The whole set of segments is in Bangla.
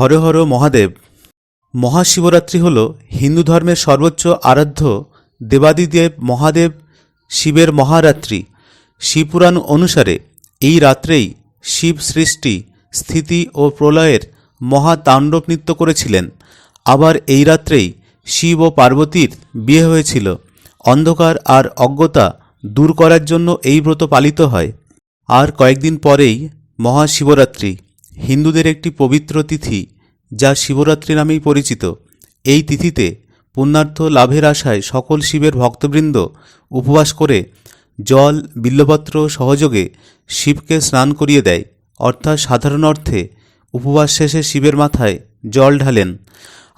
হর হর মহাদেব। মহাশিবরাত্রি হল হিন্দু ধর্মের সর্বোচ্চ আরাধ্য দেবাদিদেব মহাদেব শিবের মহারাত্রি। শিবপুরাণ অনুসারে এই রাত্রেই শিব সৃষ্টি, স্থিতি ও প্রলয়ের মহাতাণ্ডব নৃত্য করেছিলেন। আবার এই রাত্রেই শিব ও পার্বতীর বিয়ে হয়েছিল। অন্ধকার আর অজ্ঞতা দূর করার জন্য এই ব্রত পালিত হয়। আর কয়েকদিন পরেই মহাশিবরাত্রি। হিন্দুদের একটি পবিত্র তিথি, যা শিবরাত্রি নামেই পরিচিত। এই তিথিতে পুণ্যার্থ লাভের আশায় সকল শিবের ভক্তবৃন্দ উপবাস করে জল, বিল্লপত্র সহযোগে শিবকে স্নান করিয়ে দেয়। অর্থাৎ সাধারণ অর্থে উপবাস শেষে শিবের মাথায় জল ঢালেন।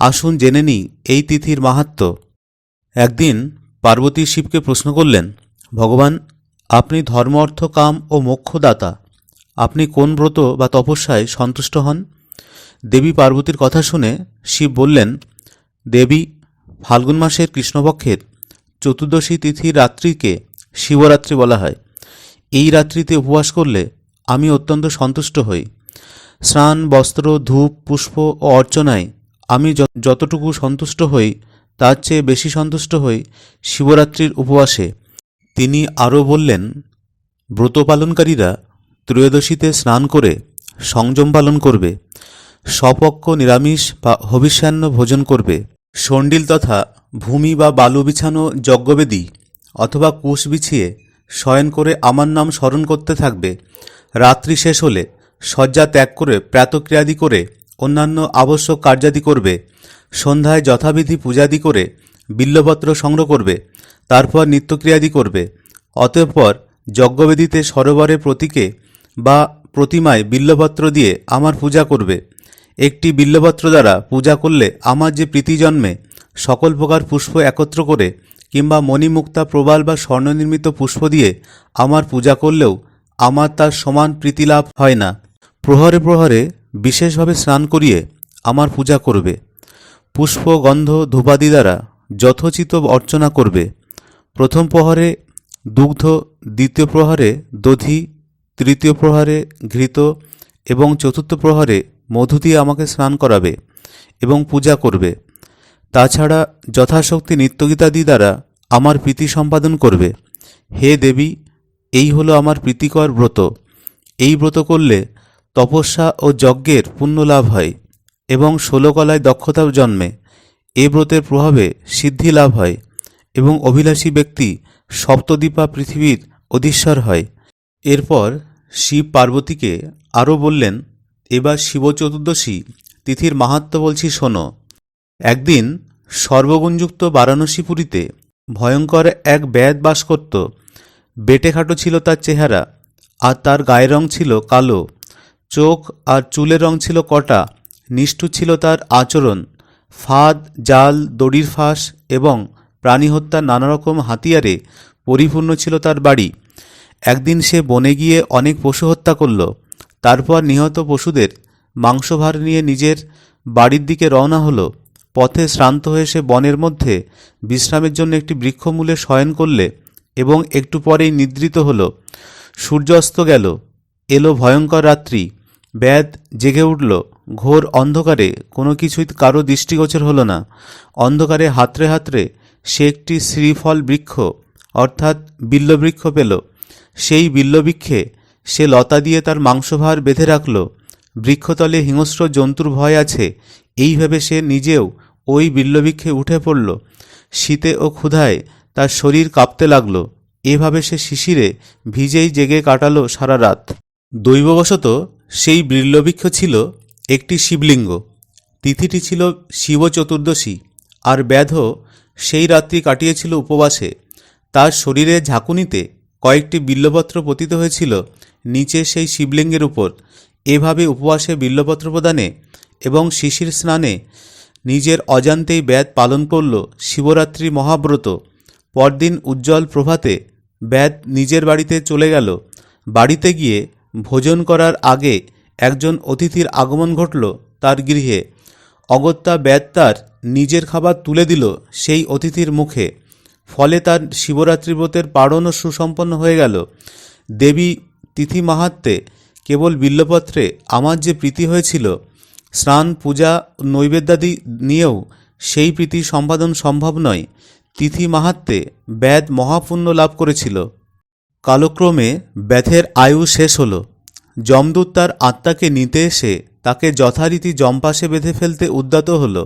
আসুন জেনে নিই এই তিথির মাহাত্ম্য একদিন পার্বতী শিবকে প্রশ্ন করলেন, ভগবান, আপনি ধর্ম অর্থ কাম ও মোক্ষদাতা আপনি কোন ব্রত বা তপস্যায় সন্তুষ্ট হন? দেবী পার্বতীর কথা শুনে শিব বললেন, দেবী, ফাল্গুন মাসের কৃষ্ণপক্ষের চতুর্দশী তিথির রাত্রিকে শিবরাত্রি বলা হয়। এই রাত্রিতে উপবাস করলে আমি অত্যন্ত সন্তুষ্ট হই। স্নান, বস্ত্র, ধূপ, পুষ্প ও অর্চনায় আমি যতটুকু সন্তুষ্ট হই, তার চেয়ে বেশি সন্তুষ্ট হই শিবরাত্রির উপবাসে। তিনি আরও বললেন, ব্রত পালনকারীরা ত্রয়োদশীতে স্নান করে সংযম পালন করবে, স্বপক্ষ নিরামিষ বা হবিষ্যান্ন ভোজন করবে, সন্ডিল তথা ভূমি বা বালু বিছানো যজ্ঞবেদী অথবা কুশ বিছিয়ে শয়ন করে আমার নাম স্মরণ করতে থাকবে, রাত্রি শেষ হলে শয্যা ত্যাগ করে প্রাতক্রিয়াদি করে অন্যান্য আবশ্যক কার্যাদি করবে, সন্ধ্যায় যথাবিধি পূজাদি করে বিল্লপত্র সংগ্রহ করবে, তারপর নিত্যক্রিয়াদি করবে, অতঃপর যজ্ঞবেদীতে সরোবরের প্রতীকে বা প্রতিমায় বিল্লপত্র দিয়ে আমার পূজা করবে। একটি বিল্লপত্র দ্বারা পূজা করলে আমার যে প্রীতি জন্মে, সকল প্রকার পুষ্প একত্র করে কিংবা মণিমুক্তা প্রবাল বা স্বর্ণনির্মিত পুষ্প দিয়ে আমার পূজা করলেও আমার তার সমান প্রীতি লাভ হয় না। প্রহরে প্রহরে বিশেষভাবে স্নান করিয়ে আমার পূজা করবে। পুষ্প, গন্ধ, ধূপাদি দ্বারা যথোচিত অর্চনা করবে। প্রথম প্রহরে দুগ্ধ, দ্বিতীয় প্রহরে দধি তৃতীয় প্রহারে ঘৃত এবং চতুর্থ প্রহারে মধু দিয়ে আমাকে স্নান করাবে এবং পূজা করবে। তাছাড়া যথাশক্তি নিত্যগীতাদি দ্বারা আমার প্রীতি সম্পাদন করবে। হে দেবী, এই হলো আমার প্রীতিকর ব্রত। এই ব্রত করলে তপস্যা ও যজ্ঞের পুণ্য লাভ হয় এবং ষোলকলায় দক্ষতা জন্মে। এ ব্রতের প্রভাবে সিদ্ধি লাভ হয় এবং অভিলাষী ব্যক্তি সপ্তদ্বীপা পৃথিবীর অধীশ্বর হয়। এরপর শিব পার্বতীকে আরও বললেন, এবার শিব চতুর্দশী, তিথির মাহাত্ম্য বলছি শোনো। একদিন সর্বগুণযুক্ত বারাণসীপুরীতে ভয়ঙ্কর এক ব্যাদ বাস করত। বেটেখাটো ছিল তার চেহারা, আর তার গায়ের রং ছিল কালো। চোখ আর চুলের রং ছিল কটা। নিষ্ঠুর ছিল তার আচরণ। ফাঁদ, জাল, দড়ির ফাঁস এবং প্রাণী হত্যার নানারকম হাতিয়ারে পরিপূর্ণ ছিল তার বাড়ি। একদিন সে বনে গিয়ে অনেক পশু হত্যা করল। তারপর নিহত পশুদের মাংসভার নিয়ে নিজের বাড়ির দিকে রওনা হলো। পথে শ্রান্ত হয়ে সে বনের মধ্যে বিশ্রামের জন্য একটি বৃক্ষমূলে শয়ন করলে এবং একটু পরেই নিদ্রিত হল। সূর্যাস্ত গেল। এলো ভয়ঙ্কর রাত্রি। ব্যাদ জেগে উঠল। ঘোর অন্ধকারে কোনো কিছুই কারও দৃষ্টিগোচর হলো না। অন্ধকারে হাতড়ে হাতড়ে সে একটি শ্রীফল বৃক্ষ অর্থাৎ বিল্লবৃক্ষ পেল। সেই বিল্লবৃক্ষে সে লতা দিয়ে তার মাংসভার বেঁধে রাখল। বৃক্ষতলে হিংস্র জন্তুর ভয় আছে এইভাবে সে নিজেও ওই বিল্লবৃক্ষে উঠে পড়ল। শীতে ও ক্ষুধায় তার শরীর কাঁপতে লাগল। এভাবে সে শিশিরে ভিজেই জেগে কাটালো সারা রাত। দৈববশত সেই বিল্লবৃক্ষ ছিল একটি শিবলিঙ্গ। তিথিটি ছিল শিব চতুর্দশী, আর ব্যাধ সেই রাত্রি কাটিয়েছিল উপবাসে। তার শরীরে ঝাঁকুনিতে কয়েকটি বিল্লপত্র পতিত হয়েছিল নিচে সেই শিবলিঙ্গের উপর। এভাবে উপবাসে বিল্লপত্র প্রদানে এবং শিশির স্নানে নিজের অজান্তেই ব্যাদ পালন করল শিবরাত্রি মহাব্রত। পরদিন উজ্জ্বল প্রভাতে ব্যাদ নিজের বাড়িতে চলে গেল। বাড়িতে গিয়ে ভোজন করার আগে একজন অতিথির আগমন ঘটল তার গৃহে। অগত্যা ব্যাদ তার নিজের খাবার তুলে দিল সেই অতিথির মুখে। ফলে তার শিবরাত্রি ব্রতের পাড়নও সুসম্পন্ন হয়ে গেল। দেবী তিথি মাহাত্মে কেবল বিল্লপত্রে আমার যে প্রীতি হয়েছিল, স্নান, পূজা, নৈবেদ্যাদি নিয়েও সেই প্রীতি সম্পাদন সম্ভব নয়, তিথি মাহাত্মে ব্যাদ মহাপুণ্য লাভ করেছিল। কালক্রমে ব্যাথের আয়ু শেষ হল। যমদূত তার আত্মাকে নিতে এসে তাকে যথারীতি যমপাশে বেঁধে ফেলতে উদ্যত হল।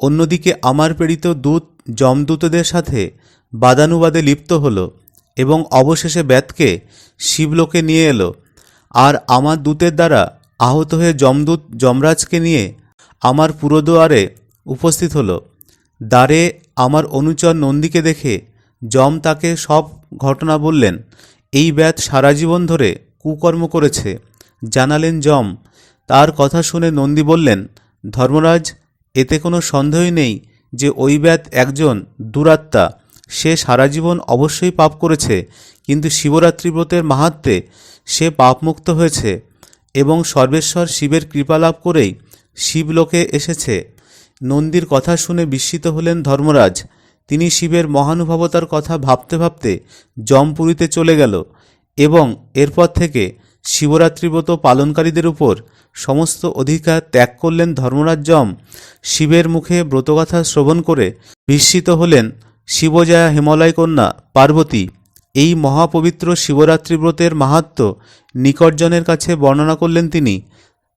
অন্যদিকে আমার প্রেরিত দূত, যমদূতদের সাথে বাদানুবাদে লিপ্ত হল এবং অবশেষে ব্যাতকে শিবলোকে নিয়ে এলো। আর আমার দূতের দ্বারা আহত হয়ে যমদূত যমরাজকে নিয়ে আমার পুরোদুয়ারে উপস্থিত হলো। দ্বারে আমার অনুচর নন্দীকে দেখে যম তাকে সব ঘটনা বললেন। এই ব্যাত সারা জীবন ধরে কুকর্ম করেছে। জানালেন যম। তার কথা শুনে নন্দী বললেন, ধর্মরাজ, এতে কোনো সন্দেহই নেই যে ওই ব্যাত একজন দুরাত্মা। সে সারা জীবন অবশ্যই পাপ করেছে, কিন্তু শিবরাত্রি ব্রতের মাহাত্মে সে পাপমুক্ত হয়েছে এবং সর্বেশ্বর শিবের কৃপা লাভ করেই শিবলোকে এসেছে। নন্দীর কথা শুনে বিস্মিত হলেন ধর্মরাজ। তিনি শিবের মহানুভবতার কথা ভাবতে ভাবতে জমপুরীতে চলে গেল এবং এরপর থেকে শিবরাত্রি ব্রত পালনকারীদের উপর সমস্ত অধিকার ত্যাগ করলেন ধর্মরাজ যম। শিবের মুখে ব্রতগাথা শ্রবণ করে বিস্মিত হলেন শিবজয়া হিমালয় কন্যা পার্বতী, এই মহাপবিত্র শিবরাত্রি ব্রতের মাহাত্ম নিকটজনের কাছে বর্ণনা করলেন তিনি।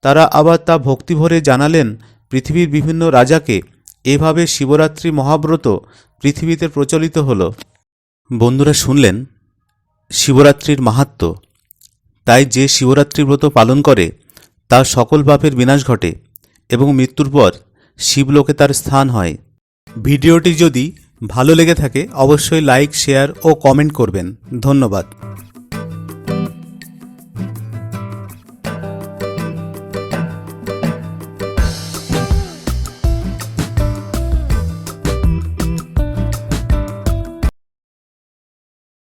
তারা আবার তা ভক্তিভরে জানালেন, পৃথিবীর বিভিন্ন রাজাকে এভাবে শিবরাত্রি মহাব্রত পৃথিবীতে প্রচলিত হল। বন্ধুরা শুনলেন, শিবরাত্রির মাহাত্ম। তাই যে শিবরাত্রি ব্রত পালন করে তার সকল পাপের বিনাশ ঘটে এবং মৃত্যুর পর শিবলোকে তার স্থান হয়। ভিডিওটি যদি ভালো লেগে থাকে অবশ্যই লাইক শেয়ার ও কমেন্ট করবেন। ধন্যবাদ।